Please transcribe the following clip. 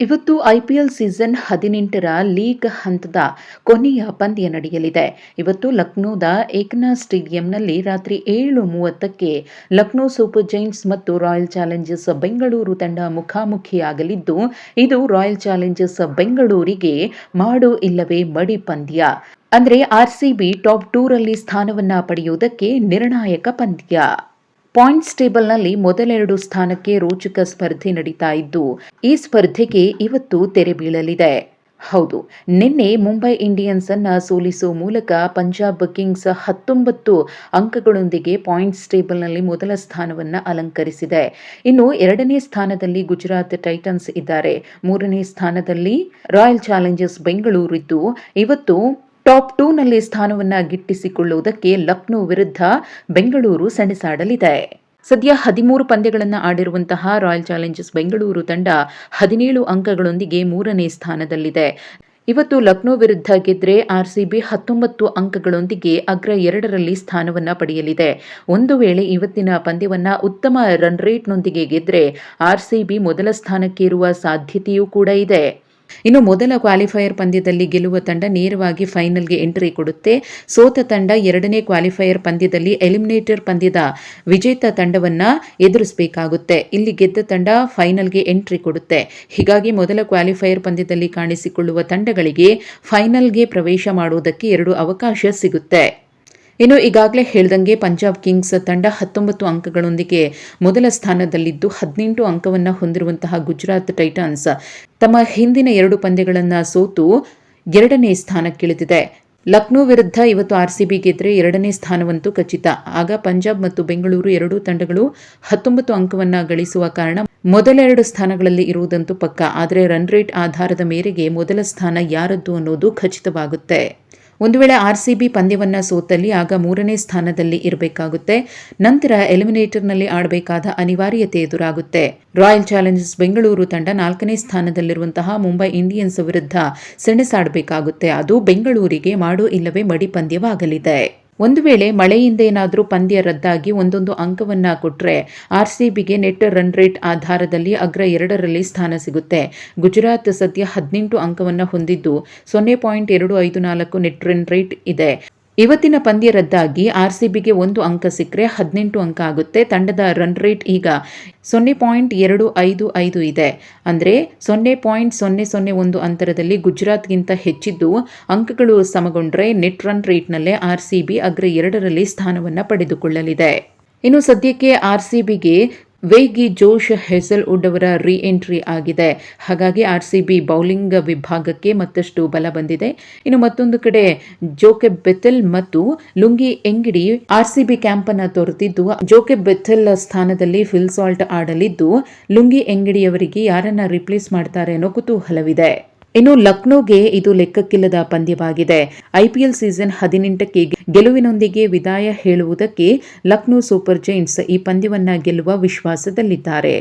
ಇವತ್ತು IPL season ಹದಿನೆಂಟರ league ಹಂತದ ಕೊನೆಯ ಪಂದ್ಯ ನಡೆಯಲಿದೆ. ಇವತ್ತು ಲಕ್ನೋದ ಏಕ್ನಾ ಸ್ಟೇಡಿಯಂನಲ್ಲಿ ರಾತ್ರಿ ಏಳು ಮೂವತ್ತಕ್ಕೆ ಲಕ್ನೋ ಸೂಪರ್ ಜೈಂಟ್ಸ್ ಮತ್ತು ರಾಯಲ್ ಚಾಲೆಂಜರ್ಸ್ ಬೆಂಗಳೂರು ತಂಡ ಮುಖಾಮುಖಿಯಾಗಲಿದ್ದು, ಇದು ರಾಯಲ್ ಚಾಲೆಂಜರ್ಸ್ ಬೆಂಗಳೂರಿಗೆ ಮಾಡು ಇಲ್ಲವೇ ಮಡಿ ಪಂದ್ಯ. ಅಂದರೆ ಆರ್ಸಿಬಿ ಟಾಪ್ ಟೂರಲ್ಲಿ ಸ್ಥಾನವನ್ನು ಪಡೆಯುವುದಕ್ಕೆ ನಿರ್ಣಾಯಕ ಪಂದ್ಯ. ಪಾಯಿಂಟ್ಸ್ ಟೇಬಲ್ನಲ್ಲಿ ಮೊದಲೆರಡು ಸ್ಥಾನಕ್ಕೆ ರೋಚಕ ಸ್ಪರ್ಧೆ ನಡೀತಾ ಇದ್ದು, ಈ ಸ್ಪರ್ಧೆಗೆ ಇವತ್ತು ತೆರೆ ಬೀಳಲಿದೆ. ಹೌದು, ನಿನ್ನೆ ಮುಂಬೈ ಇಂಡಿಯನ್ಸ್ ಅನ್ನು ಸೋಲಿಸುವ ಮೂಲಕ ಪಂಜಾಬ್ ಕಿಂಗ್ಸ್ ಹತ್ತೊಂಬತ್ತು ಅಂಕಗಳೊಂದಿಗೆ ಪಾಯಿಂಟ್ಸ್ ಟೇಬಲ್ನಲ್ಲಿ ಮೊದಲ ಸ್ಥಾನವನ್ನು ಅಲಂಕರಿಸಿದೆ. ಇನ್ನು ಎರಡನೇ ಸ್ಥಾನದಲ್ಲಿ ಗುಜರಾತ್ ಟೈಟನ್ಸ್ ಇದ್ದಾರೆ. ಮೂರನೇ ಸ್ಥಾನದಲ್ಲಿ ರಾಯಲ್ ಚಾಲೆಂಜರ್ಸ್ ಬೆಂಗಳೂರು ಇದ್ದು ಇವತ್ತು ಟಾಪ್ ಟೂನಲ್ಲಿ ಸ್ಥಾನವನ್ನು ಗಿಟ್ಟಿಸಿಕೊಳ್ಳುವುದಕ್ಕೆ ಲಕ್ನೋ ವಿರುದ್ಧ ಬೆಂಗಳೂರು ಸೆಣಸಾಡಲಿದೆ. ಸದ್ಯ ಹದಿಮೂರು ಪಂದ್ಯಗಳನ್ನು ಆಡಿರುವಂತಹ ರಾಯಲ್ ಚಾಲೆಂಜರ್ಸ್ ಬೆಂಗಳೂರು ತಂಡ ಹದಿನೇಳು ಅಂಕಗಳೊಂದಿಗೆ ಮೂರನೇ ಸ್ಥಾನದಲ್ಲಿದೆ. ಇವತ್ತು ಲಕ್ನೋ ವಿರುದ್ಧ ಗೆದ್ರೆ ಆರ್ಸಿಬಿ ಹತ್ತೊಂಬತ್ತು ಅಂಕಗಳೊಂದಿಗೆ ಅಗ್ರ ಎರಡರಲ್ಲಿ ಸ್ಥಾನವನ್ನು ಪಡೆಯಲಿದೆ. ಒಂದು ವೇಳೆ ಇವತ್ತಿನ ಪಂದ್ಯವನ್ನು ಉತ್ತಮ ರನ್ ರೇಟ್ನೊಂದಿಗೆ ಗೆದ್ರೆ ಆರ್ಸಿಬಿ ಮೊದಲ ಸ್ಥಾನಕ್ಕೇರುವ ಸಾಧ್ಯತೆಯೂ ಕೂಡ ಇದೆ. ಇನ್ನು ಮೊದಲ ಕ್ವಾಲಿಫೈಯರ್ ಪಂದ್ಯದಲ್ಲಿ ಗೆಲ್ಲುವ ತಂಡ ನೇರವಾಗಿ ಫೈನಲ್ಗೆ ಎಂಟ್ರಿ ಕೊಡುತ್ತೆ. ಸೋತ ತಂಡ ಎರಡನೇ ಕ್ವಾಲಿಫೈಯರ್ ಪಂದ್ಯದಲ್ಲಿ ಎಲಿಮಿನೇಟರ್ ಪಂದ್ಯದ ವಿಜೇತ ತಂಡವನ್ನ ಎದುರಿಸಬೇಕಾಗುತ್ತೆ. ಇಲ್ಲಿ ಗೆದ್ದ ತಂಡ ಫೈನಲ್ಗೆ ಎಂಟ್ರಿ ಕೊಡುತ್ತೆ. ಹೀಗಾಗಿ ಮೊದಲ ಕ್ವಾಲಿಫೈಯರ್ ಪಂದ್ಯದಲ್ಲಿ ಕಾಣಿಸಿಕೊಳ್ಳುವ ತಂಡಗಳಿಗೆ ಫೈನಲ್ಗೆ ಪ್ರವೇಶ ಮಾಡುವುದಕ್ಕೆ ಎರಡು ಅವಕಾಶ ಸಿಗುತ್ತೆ. ಇನ್ನು ಈಗಾಗಲೇ ಹೇಳ್ದಂಗೆ ಪಂಜಾಬ್ ಕಿಂಗ್ಸ್ ತಂಡ ಹತ್ತೊಂಬತ್ತು ಅಂಕಗಳೊಂದಿಗೆ ಮೊದಲ ಸ್ಥಾನದಲ್ಲಿದ್ದು ಹದಿನೆಂಟು ಅಂಕವನ್ನು ಹೊಂದಿರುವಂತಹ ಗುಜರಾತ್ ಟೈಟನ್ಸ್ ತಮ್ಮ ಹಿಂದಿನ ಎರಡು ಪಂದ್ಯಗಳನ್ನು ಸೋತು ಎರಡನೇ ಸ್ಥಾನಕ್ಕಿಳಿದಿದೆ. ಲಕ್ನೋ ವಿರುದ್ಧ ಇವತ್ತು ಆರ್ಸಿಬಿ ಗೆದ್ರೆ ಎರಡನೇ ಸ್ಥಾನವಂತೂ ಖಚಿತ. ಆಗ ಪಂಜಾಬ್ ಮತ್ತು ಬೆಂಗಳೂರು ಎರಡೂ ತಂಡಗಳು ಹತ್ತೊಂಬತ್ತು ಅಂಕವನ್ನು ಗಳಿಸುವ ಕಾರಣ ಮೊದಲೆರಡು ಸ್ಥಾನಗಳಲ್ಲಿ ಇರುವುದಂತೂ ಪಕ್ಕ. ಆದರೆ ರನ್ ರೇಟ್ ಆಧಾರದ ಮೇರೆಗೆ ಮೊದಲ ಸ್ಥಾನ ಯಾರದ್ದು ಅನ್ನೋದು ಖಚಿತವಾಗುತ್ತೆ. ಒಂದು ವೇಳೆ ಆರ್ ಸಿ ಬಿ ಪಂದ್ಯವನ್ನು ಸೋತಲ್ಲಿ ಆಗ ಮೂರನೇ ಸ್ಥಾನದಲ್ಲಿ ಇರಬೇಕಾಗುತ್ತೆ. ನಂತರ ಎಲಿಮಿನೇಟರ್ನಲ್ಲಿ ಆಡಬೇಕಾದ ಅನಿವಾರ್ಯತೆ ಎದುರಾಗುತ್ತೆ. ರಾಯಲ್ ಚಾಲೆಂಜರ್ಸ್ ಬೆಂಗಳೂರು ತಂಡ ನಾಲ್ಕನೇ ಸ್ಥಾನದಲ್ಲಿರುವಂತಹ ಮುಂಬೈ ಇಂಡಿಯನ್ಸ್ ವಿರುದ್ಧ ಸೆಣಸಾಡಬೇಕಾಗುತ್ತೆ. ಅದು ಬೆಂಗಳೂರಿಗೆ ಮಾಡು ಇಲ್ಲವೇ ಮಡಿ ಪಂದ್ಯವಾಗಲಿದೆ. ಒಂದು ವೇಳೆ ಮಳೆಯಿಂದ ಏನಾದರೂ ಪಂದ್ಯ ರದ್ದಾಗಿ ಒಂದೊಂದು ಅಂಕವನ್ನ ಕೊಟ್ಟರೆ ಆರ್ ಸಿ ಬಿಗೆ ನೆಟ್ ರನ್ ರೇಟ್ ಆಧಾರದಲ್ಲಿ ಅಗ್ರ ಎರಡರಲ್ಲಿ ಸ್ಥಾನ ಸಿಗುತ್ತೆ. ಗುಜರಾತ್ ಸದ್ಯ ಹದಿನೆಂಟು ಅಂಕವನ್ನು ಹೊಂದಿದ್ದು ಸೊನ್ನೆ ಪಾಯಿಂಟ್ ಎರಡು ಐದು ನಾಲ್ಕು ನೆಟ್ ರನ್ ರೇಟ್ ಇದೆ. ಇವತ್ತಿನ ಪಂದ್ಯ ರದ್ದಾಗಿ ಆರ್ಸಿಬಿಗೆ ಒಂದು ಅಂಕ ಸಿಕ್ಕರೆ ಹದಿನೆಂಟು ಅಂಕ ಆಗುತ್ತೆ. ತಂಡದ ರನ್ ರೇಟ್ ಈಗ ಸೊನ್ನೆ ಪಾಯಿಂಟ್ ಎರಡು ಐದು ಐದು ಇದೆ. ಅಂದರೆ ಸೊನ್ನೆ ಪಾಯಿಂಟ್ ಸೊನ್ನೆ ಸೊನ್ನೆ ಒಂದು ಅಂತರದಲ್ಲಿ ಗುಜರಾತ್ಗಿಂತ ಹೆಚ್ಚಿದ್ದು ಅಂಕಗಳು ಸಮಗೊಂಡ್ರೆ ನೆಟ್ ರನ್ ರೇಟ್ನಲ್ಲೇ ಆರ್ ಸಿ ಬಿ ಅಗ್ರ ಎರಡರಲ್ಲಿ ಸ್ಥಾನವನ್ನು ಪಡೆದುಕೊಳ್ಳಲಿದೆ. ಇನ್ನು ಸದ್ಯಕ್ಕೆ ಆರ್ ಸಿ ಬಿಗೆ ವೇಗಿ ಜೋಶ್ ಹೆಸಲ್ವುಡ್ ಅವರ ರೀ ಎಂಟ್ರಿ ಆಗಿದೆ. ಹಾಗಾಗಿ ಆರ್ ಸಿ ಬಿ ಬೌಲಿಂಗ್ ವಿಭಾಗಕ್ಕೆ ಮತ್ತಷ್ಟು ಬಲ ಬಂದಿದೆ. ಇನ್ನು ಮತ್ತೊಂದು ಕಡೆ, ಜೋಕೆ ಬೆಥೆಲ್ ಮತ್ತು Lungi Ngidi R C B camp ಅನ್ನ ತೊರೆತಿದ್ದು ಜೋಕೆ ಬೆಥೆಲ್ ಸ್ಥಾನದಲ್ಲಿ ಫಿಲ್ ಸಾಲ್ಟ್ ಆಡಲಿದ್ದು, ಲುಂಗಿ ಎಂಗಿಡಿಯವರಿಗೆ ಯಾರನ್ನ ರಿಪ್ಲೇಸ್ ಮಾಡ್ತಾರೆ ಅನ್ನೋ ಕುತೂಹಲವಿದೆ. ಇನ್ನು ಲಕ್ನೋಗೆ ಇದು ಲೆಕ್ಕಕ್ಕಿಲ್ಲದ ಪಂದ್ಯವಾಗಿದೆ. ಐಪಿಎಲ್ ಸೀಸನ್ ಹದಿನೆಂಟಕ್ಕೆ ಗೆಲುವಿನೊಂದಿಗೆ ವಿದಾಯ ಹೇಳುವುದಕ್ಕೆ ಲಕ್ನೋ ಸೂಪರ್ ಜೈಂಟ್ಸ್ ಈ ಪಂದ್ಯವನ್ನ ಗೆಲ್ಲುವ ವಿಶ್ವಾಸದಲ್ಲಿದ್ದಾರೆ.